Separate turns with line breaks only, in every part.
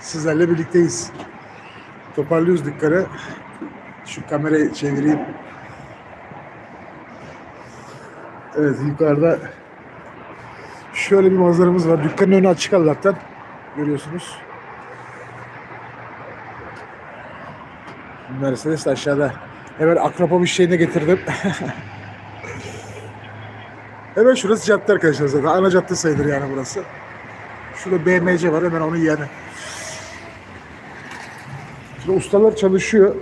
sizlerle birlikteyiz. Toparlıyoruz dükkanı. Şu kamerayı çevireyim. Evet yukarıda şöyle bir manzaramız var. Dükkanın önü açık Allah'tan. Görüyorsunuz. Mercedes de aşağıda. Hemen Akropolis şeyine getirdim. Hemen şurası cadde arkadaşlar zaten. Ana cadde sayılır yani burası. Şurada BMC var hemen onun yanı. Şimdi ustalar çalışıyor.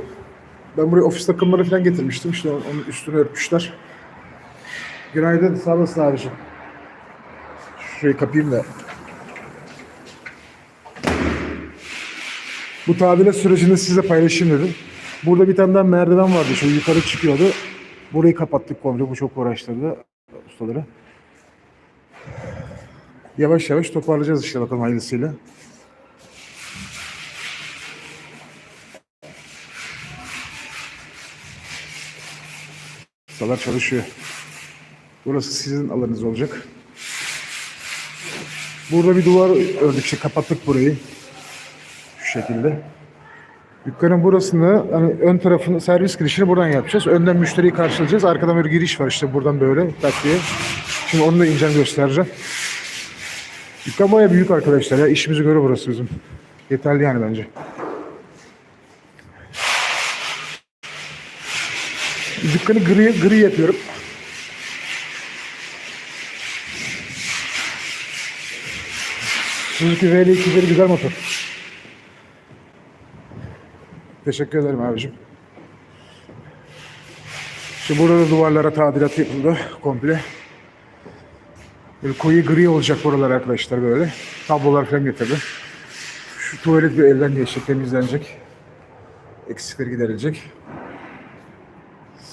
Ben buraya ofis takımları falan getirmiştim. İşte onun üstünü örtmüşler. Günaydın. Sağ olasın abiciğim. Şurayı kapayım da. Bu tadilat sürecini size paylaşayım dedim. Burada bir tane daha merdiven vardı. Şu yukarı çıkıyordu. Burayı kapattık komple. Bu çok uğraştırdı ustaları. Yavaş yavaş toparlayacağız işte bakalım hayırlısıyla. Ustalar çalışıyor. Burası sizin alanınız olacak. Burada bir duvar ördük işte kapattık burayı. Şu şekilde. Dükkanın burasını hani ön tarafını servis girişini buradan yapacağız. Önden müşteriyi karşılayacağız. Arkadan böyle giriş var işte buradan böyle tak diye. Şimdi onu da incen göstereceğim. Dükkan bayağı büyük arkadaşlar ya. İşimizi görüyor burası bizim. Yeterli yani bence. Dükkanı gri, gri yapıyorum. Suzuki VL2'leri güzel motor. Teşekkür ederim abicim. Şimdi burada da duvarlara tadilat yapıldı komple. Böyle koyu gri olacak buralar arkadaşlar böyle. Tablolar falan getirdim. Şu tuvalet bir elden geçecek, temizlenecek. Eksikleri giderilecek.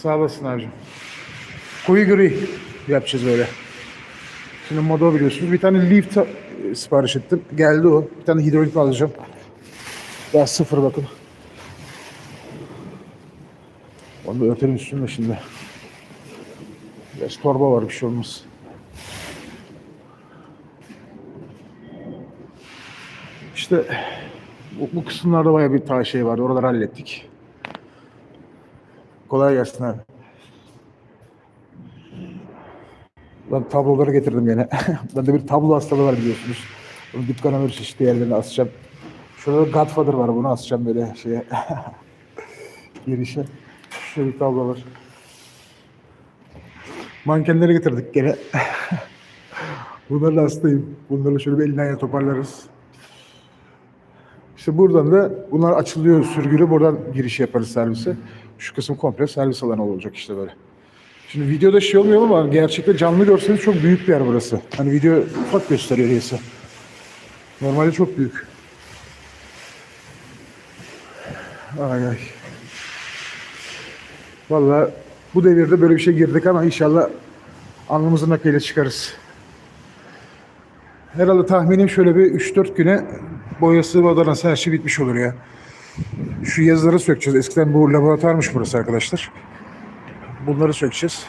Sağ olasın abicim. Koyu gri yapacağız böyle. Şimdi moda biliyorsunuz. Bir tane lift sipariş ettim. Geldi o. Bir tane hidrolik alacağım. Daha sıfır bakın. Onu da örtelim üstünde şimdi. Biraz torba var bir şey olmaz. İşte bu, bu kısımlarda bayağı bir ta şey vardı. Oraları hallettik. Kolay gelsin abi. Ben tabloları getirdim yine. Bende bir tablo hastalığı var biliyorsunuz. Bunu dükkana böyle çeşitli yerlerine asacağım. Şurada Godfather var. Bunu asacağım böyle şeye. Girişe. Şöyle bir tablo var. Mankenleri getirdik gene. Bunlarla hastayım. Bunlarla şöyle bir elinden toparlarız. İşte buradan da bunlar açılıyor sürgülü. Buradan giriş yaparız servise. Şu kısım komple servis alanı olacak işte böyle. Şimdi videoda şey olmuyor ama gerçekten canlı görseniz çok büyük bir yer burası. Hani video ufak gösteriyor neyse. Normalde çok büyük. Ay ay. Vallahi bu devirde böyle bir şey girdik ama inşallah alnımızın akıyla çıkarız. Herhalde tahminim şöyle bir 3-4 güne boyası, badanası her şey bitmiş olur ya. Şu yazıları sökeceğiz. Eskiden bu laboratuvarmış burası arkadaşlar. Bunları sökeceğiz.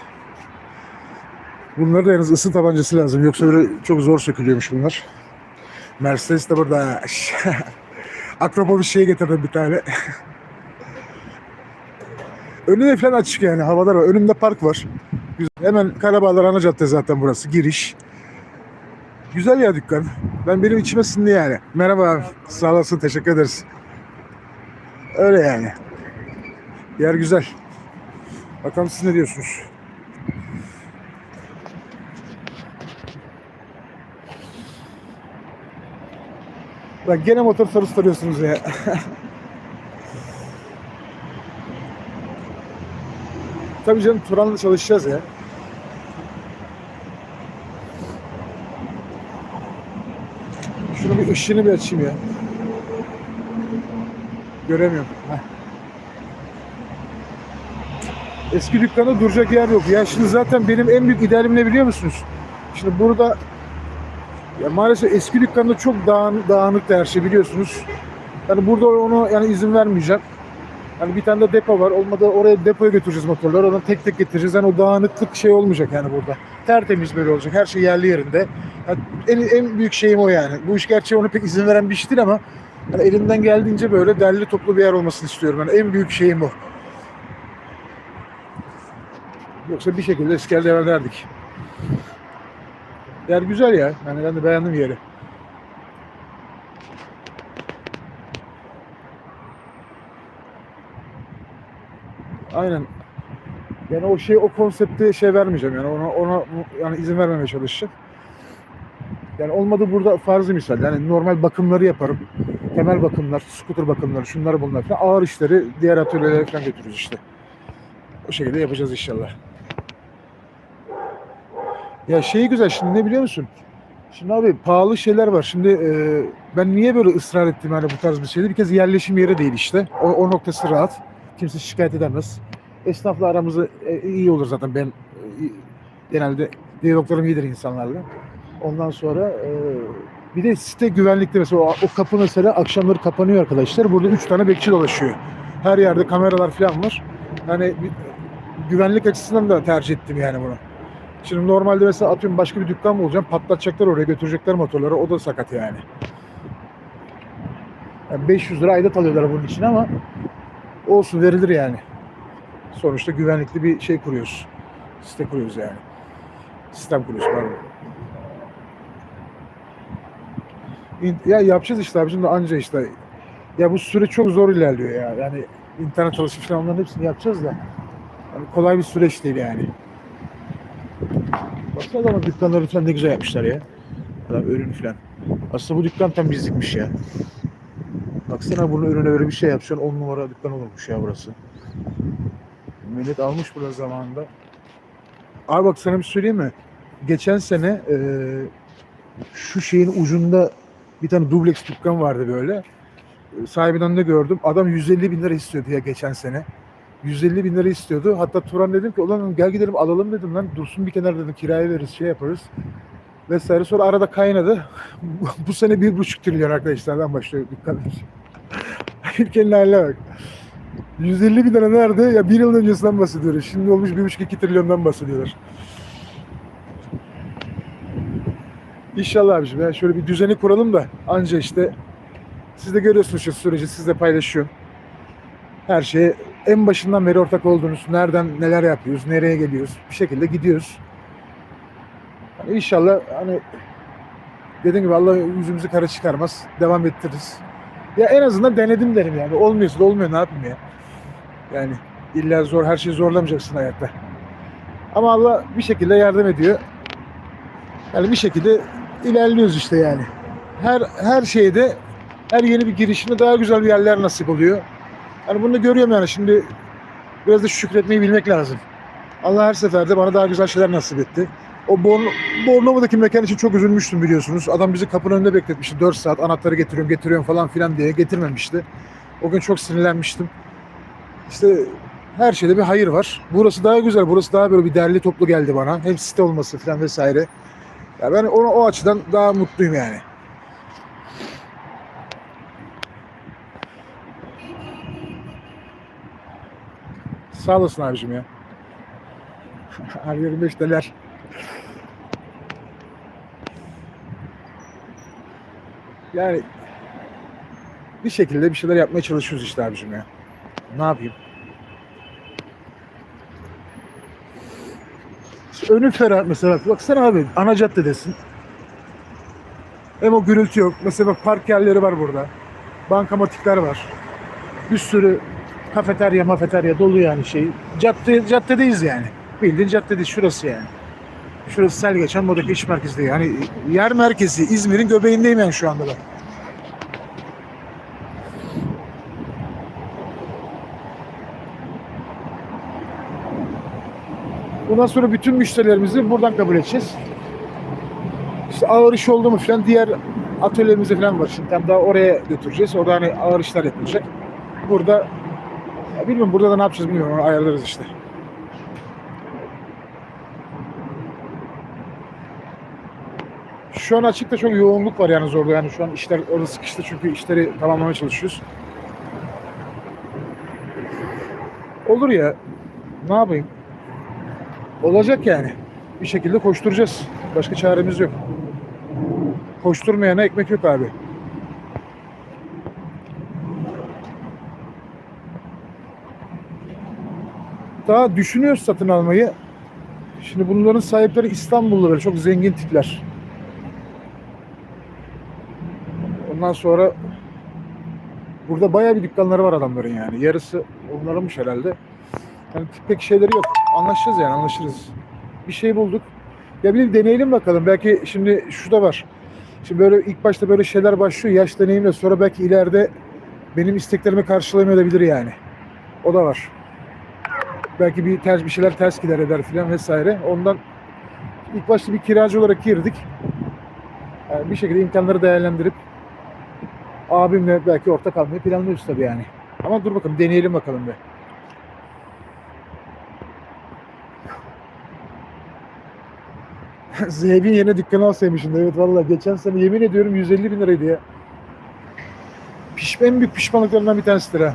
Bunları da yalnız ısı tabancası lazım. Yoksa böyle çok zor sökülüyormuş bunlar. Mercedes de burada. Akropolis şey getirdim bir tane. Önüne falan açık yani havalar var. Önümde park var. Güzel. Hemen Karabağlar ana cadde zaten burası. Giriş. Güzel ya dükkan. Ben benim içime sindi yani. Merhaba. Sağ olasın. Teşekkür ederiz. Öyle yani. Yer güzel. Bakalım siz ne diyorsunuz? Bak gene motor sorusu soruyorsunuz ya. Tabii canım Turan'la çalışacağız ya. Şunu bir ışığını bir açayım ya. Göremiyorum. Eski dükkanda duracak yer yok. Ya şimdi zaten benim en büyük idealim ne biliyor musunuz? Şimdi burada ya maalesef eski dükkanda çok dağın, dağınıktı her şey biliyorsunuz. Yani burada onu yani izin vermeyeceğim. Hani bir tane de depo var. Olmadı oraya depoya götüreceğiz motorları. Oradan tek tek getireceğiz. Yani o dağınıklık şey olmayacak yani burada. Tertemiz böyle olacak. Her şey yerli yerinde. Yani en, en büyük şeyim o yani. Bu iş gerçi ona pek izin veren bir iş değil ama Yani elimden geldiğince böyle derli toplu bir yer olmasını istiyorum. Yani en büyük şeyim o. Yoksa bir şekilde devam ederdik. Yer güzel ya. Yani ben de beğendim yeri. Aynen. Yani o şey o konsepte şey vermeyeceğim yani ona ona yani izin vermemeye çalışacağım. Yani olmadı burada farzı misal yani normal bakımları yaparım. Temel bakımlar, skuter bakımları, şunlar bunlar falan. Ağır işleri diğer atölyelere falan götürürüz işte. O şekilde yapacağız inşallah. Ya şey güzel şimdi ne biliyor musun? Şimdi abi pahalı şeyler var. Şimdi e, ben niye böyle ısrar ettim hani bu tarz bir şeyde? Bir kez yerleşim yeri değil işte. O, o noktası rahat. Kimse şikayet edemez. Esnafla aramızı e, iyi olur zaten. Ben e, genelde diyaloglarım iyidir insanlarla. Ondan sonra e, bir de site güvenlikte mesela o, o kapı mesela akşamları kapanıyor arkadaşlar. Burada üç tane bekçi dolaşıyor. Her yerde kameralar falan var. Yani güvenlik açısından da tercih ettim yani bunu. Şimdi normalde mesela atıyorum başka bir dükkan mı olacağım patlatacaklar oraya götürecekler motorları o da sakat yani. yani 500 lira aidat alıyorlar bunun için ama olsun verilir yani. Sonuçta güvenlikli bir şey kuruyoruz. Site kuruyoruz yani. Sistem kuruyoruz pardon. Ya yapacağız işte abicim de anca işte. Ya bu süreç çok zor ilerliyor ya. Yani internet alışveriş falan onların hepsini yapacağız da. Yani kolay bir süreç değil yani. Baksana adamın dükkanları falan ne güzel yapmışlar ya. Adam ürün falan. Aslında bu dükkan tam bizlikmiş ya. Baksana bunun önüne öyle bir şey yapacaksın. 10 numara dükkan olurmuş ya burası. Millet almış burada zamanında. Abi bak sana bir söyleyeyim mi? Geçen sene eee, şu şeyin ucunda bir tane dubleks dükkan vardı böyle. Sahibinden de gördüm. Adam 150 bin lira istiyordu ya geçen sene. 150 bin lira istiyordu. Hatta Turan dedim ki ulan gel gidelim alalım dedim lan. Dursun bir kenara dedim kiraya veririz şey yaparız. Vesaire sonra arada kaynadı. Bu sene bir buçuk trilyon arkadaşlardan başlıyor dükkan. Ülkenin haline bak. 150 bin lira nerede? Ya bir yıl öncesinden bahsediyoruz. Şimdi olmuş bir buçuk iki trilyondan bahsediyorlar. İnşallah abiciğim ya şöyle bir düzeni kuralım da anca işte siz de görüyorsunuz şu süreci siz de paylaşıyorum. Her şeye en başından beri ortak olduğunuz, nereden neler yapıyoruz, nereye geliyoruz bir şekilde gidiyoruz. Hani inşallah hani dediğim gibi Allah yüzümüzü kara çıkarmaz. Devam ettiririz. Ya en azından denedim derim yani. Olmuyorsa da olmuyor ne yapayım ya. Yani illa zor her şeyi zorlamayacaksın hayatta. Ama Allah bir şekilde yardım ediyor. Yani bir şekilde ilerliyoruz işte yani. Her her şeyde her yeni bir girişimde daha güzel bir yerler nasip oluyor. Yani bunu da görüyorum yani şimdi biraz da şükretmeyi bilmek lazım. Allah her seferde bana daha güzel şeyler nasip etti. O Born Bornova'daki mekan için çok üzülmüştüm biliyorsunuz. Adam bizi kapının önünde bekletmişti 4 saat anahtarı getiriyorum getiriyorum falan filan diye getirmemişti. O gün çok sinirlenmiştim. İşte her şeyde bir hayır var. Burası daha güzel. Burası daha böyle bir derli toplu geldi bana. Hem site olması falan vesaire. Ya ben o, o açıdan daha mutluyum yani. Sağ olasın abicim ya. Her 25 dolar. Yani bir şekilde bir şeyler yapmaya çalışıyoruz işte abicim ya. Ne yapayım? Önü ferah mesela. Baksana abi ana caddedesin. Hem o gürültü yok. Mesela bak park yerleri var burada. Bankamatikler var. Bir sürü kafeterya mafeterya dolu yani şey. Cadde, caddedeyiz yani. Bildiğin caddedeyiz şurası yani. Şurası sel geçen Modak iş merkezi. Yani yer merkezi İzmir'in göbeğindeyim yani şu anda da. Bundan sonra bütün müşterilerimizi buradan kabul edeceğiz. İşte ağır iş oldu mu falan diğer atölyemize falan var. Şimdi tam daha oraya götüreceğiz. Orada hani ağır işler yapılacak. Burada ya bilmiyorum burada da ne yapacağız bilmiyorum. Onu ayarlarız işte. Şu an açıkta çok yoğunluk var yani orada yani şu an işler orada sıkıştı çünkü işleri tamamlamaya çalışıyoruz. Olur ya. Ne yapayım? olacak yani. Bir şekilde koşturacağız. Başka çaremiz yok. Koşturmayana ekmek yok abi. Daha düşünüyoruz satın almayı. Şimdi bunların sahipleri İstanbullular. Çok zengin tipler. Ondan sonra burada bayağı bir dükkanları var adamların yani. Yarısı onlarınmış herhalde. Yani pek şeyleri yok. Anlaşacağız yani anlaşırız. Bir şey bulduk. Ya bir deneyelim bakalım. Belki şimdi şu da var. Şimdi böyle ilk başta böyle şeyler başlıyor. Yaş deneyimle sonra belki ileride benim isteklerimi karşılamayabilir yani. O da var. Belki bir ters bir şeyler ters gider eder filan vesaire. Ondan ilk başta bir kiracı olarak girdik. Yani bir şekilde imkanları değerlendirip abimle belki ortak almayı planlıyoruz tabii yani. Ama dur bakalım deneyelim bakalım be. Zeybin yerine dükkanı alsaymışsın. Evet vallahi geçen sene yemin ediyorum 150 bin liraydı ya. Piş, en büyük pişmanlıklarından bir tanesidir ha.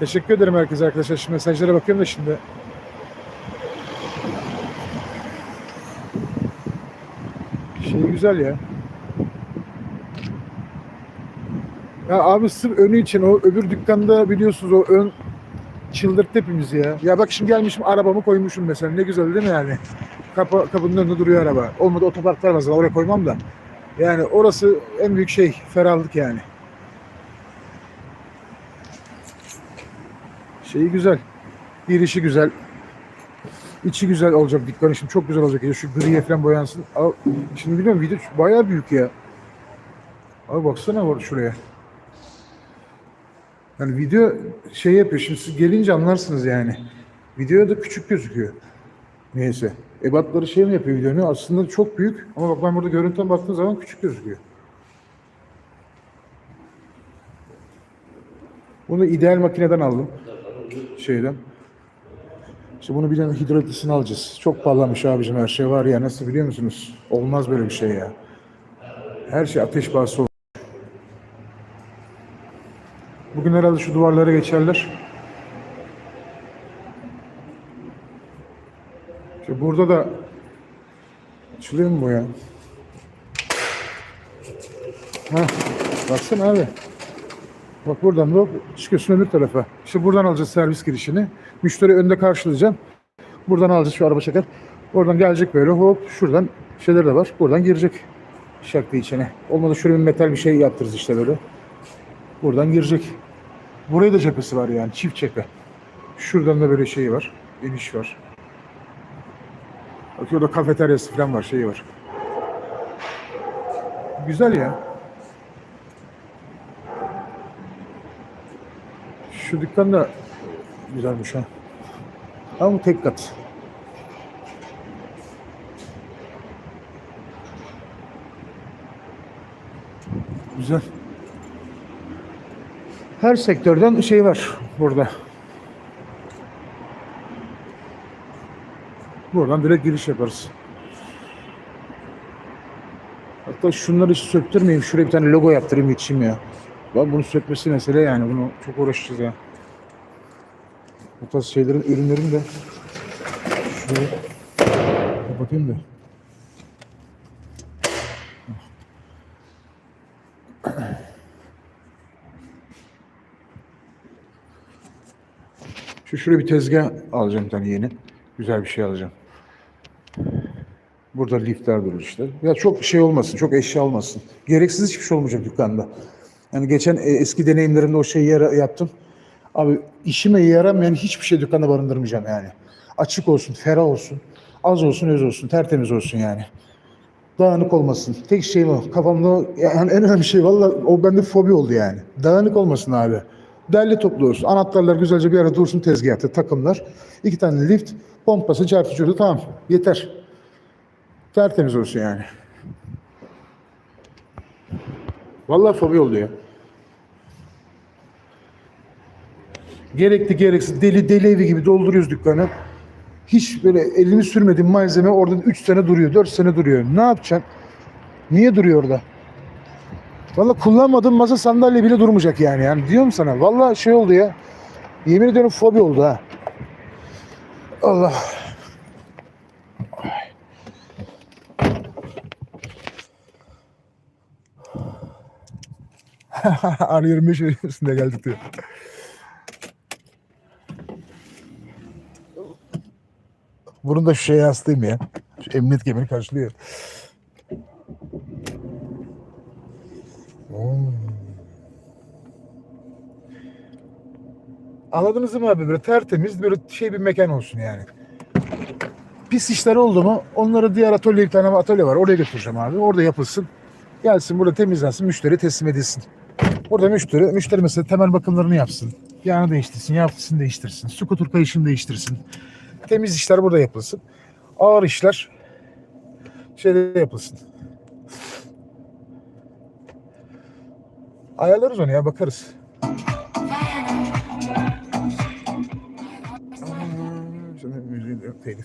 Teşekkür ederim herkese arkadaşlar. Şimdi mesajlara bakıyorum da şimdi. Şey güzel ya. Ya abi sırf önü için o öbür dükkanda biliyorsunuz o ön çıldırttı hepimizi ya. Ya bak şimdi gelmişim arabamı koymuşum mesela. Ne güzel değil mi yani? Kapı, kapının önünde duruyor araba. Olmadı otoparklar var oraya koymam da. Yani orası en büyük şey ferahlık yani. Şeyi güzel. Girişi güzel. İçi güzel olacak dükkanı şimdi çok güzel olacak. Ya şu griye falan boyansın. Abi, şimdi biliyorum video bayağı büyük ya. Abi baksana var şuraya. Yani video şey yapıyor. Şimdi siz gelince anlarsınız yani. Videoda küçük gözüküyor. Neyse. Ebatları şey mi yapıyor videonun? Aslında çok büyük. Ama bak ben burada görüntüden baktığım zaman küçük gözüküyor. Bunu ideal makineden aldım. Şeyden. İşte bunu bilen hidrolitesini alacağız. Çok pahalanmış abicim her şey var ya. Nasıl biliyor musunuz? Olmaz böyle bir şey ya. Her şey ateş bahsi olur. Bugün herhalde şu duvarlara geçerler. İşte burada da açılıyor mu bu ya? Heh, baksana abi. Bak buradan da çıkıyorsun öbür tarafa. İşte buradan alacağız servis girişini. Müşteri önde karşılayacağım. Buradan alacağız şu araba çeker. Oradan gelecek böyle hop şuradan şeyler de var. Buradan girecek şarkı içine. Olmadı şöyle bir metal bir şey yaptırırız işte böyle. Buradan girecek. Buraya da cephesi var yani çift cephe. Şuradan da böyle şey var. Geniş var. Bak orada kafeteryası falan var şeyi var. Güzel ya. Şu dükkan da güzelmiş ha. Ama tek kat. Güzel. Her sektörden şey var burada. Buradan direkt giriş yaparız. Hatta şunları hiç söktürmeyeyim. Şuraya bir tane logo yaptırayım geçeyim ya. Lan bunu sökmesi mesele yani. Bunu çok uğraşacağız ya. Bu tarz şeylerin ürünlerini de şöyle kapatayım da. Şu şuraya bir tezgah alacağım bir tane yeni. Güzel bir şey alacağım. Burada liftler durur işte. Ya çok şey olmasın, çok eşya olmasın. Gereksiz hiçbir şey olmayacak dükkanda. Yani geçen e, eski deneyimlerimde o şeyi yara- yaptım. Abi işime yaramayan hiçbir şey dükkanda barındırmayacağım yani. Açık olsun, ferah olsun, az olsun, öz olsun, tertemiz olsun yani. Dağınık olmasın. Tek şeyim o. Kafamda yani en önemli şey valla o bende fobi oldu yani. Dağınık olmasın abi. Derli toplu olsun. Anahtarlar güzelce bir arada dursun tezgahta takımlar. İki tane lift, pompası, çarpıcı tamam. Yeter. Tertemiz olsun yani. Vallahi fobi oldu ya. Gerekli gereksiz deli deli evi gibi dolduruyoruz dükkanı. Hiç böyle elimi sürmediğim malzeme orada 3 sene duruyor, 4 sene duruyor. Ne yapacaksın? Niye duruyor orada? Vallahi kullanmadığım masa sandalye bile durmayacak yani. Yani diyorum sana. Vallahi şey oldu ya. Yemin ediyorum fobi oldu ha. Allah. Arıyorum 5 üstünde geldik diyor. Bunun da şu şeye hastayım ya. Şu emniyet kemerini karşılıyor. Anladınız mı abi? Böyle tertemiz böyle şey bir mekan olsun yani. Pis işler oldu mu onları diğer atölye bir tane atölye var. Oraya götüreceğim abi. Orada yapılsın. Gelsin burada temizlensin. Müşteri teslim edilsin. Burada müşteri, müşteri mesela temel bakımlarını yapsın. Yağını değiştirsin, yağlısını değiştirsin. Skuter kayışını değiştirsin. Temiz işler burada yapılsın. Ağır işler şeyde yapılsın. Ayarlarız onu ya bakarız.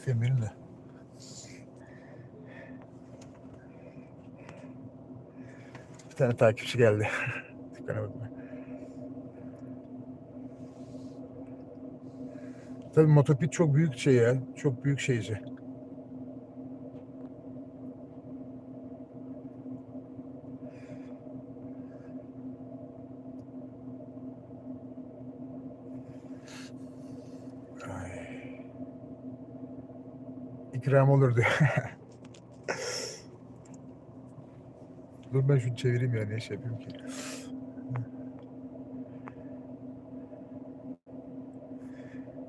Yemeyelim de. Bir tane takipçi geldi. Dükkana bakmaya. Tabii motopit çok büyük şey ya. Çok büyük şeyci. İkram olur diyor. Dur ben şunu çevireyim ya ne şey yapayım ki.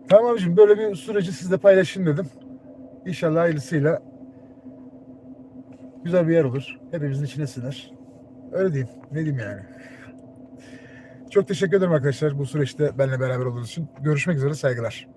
Tamam abicim böyle bir süreci sizle paylaşayım dedim. İnşallah hayırlısıyla güzel bir yer olur. Hepimizin içine siner. Öyle diyeyim. Ne diyeyim yani. Çok teşekkür ederim arkadaşlar bu süreçte benimle beraber olduğunuz için. Görüşmek üzere saygılar.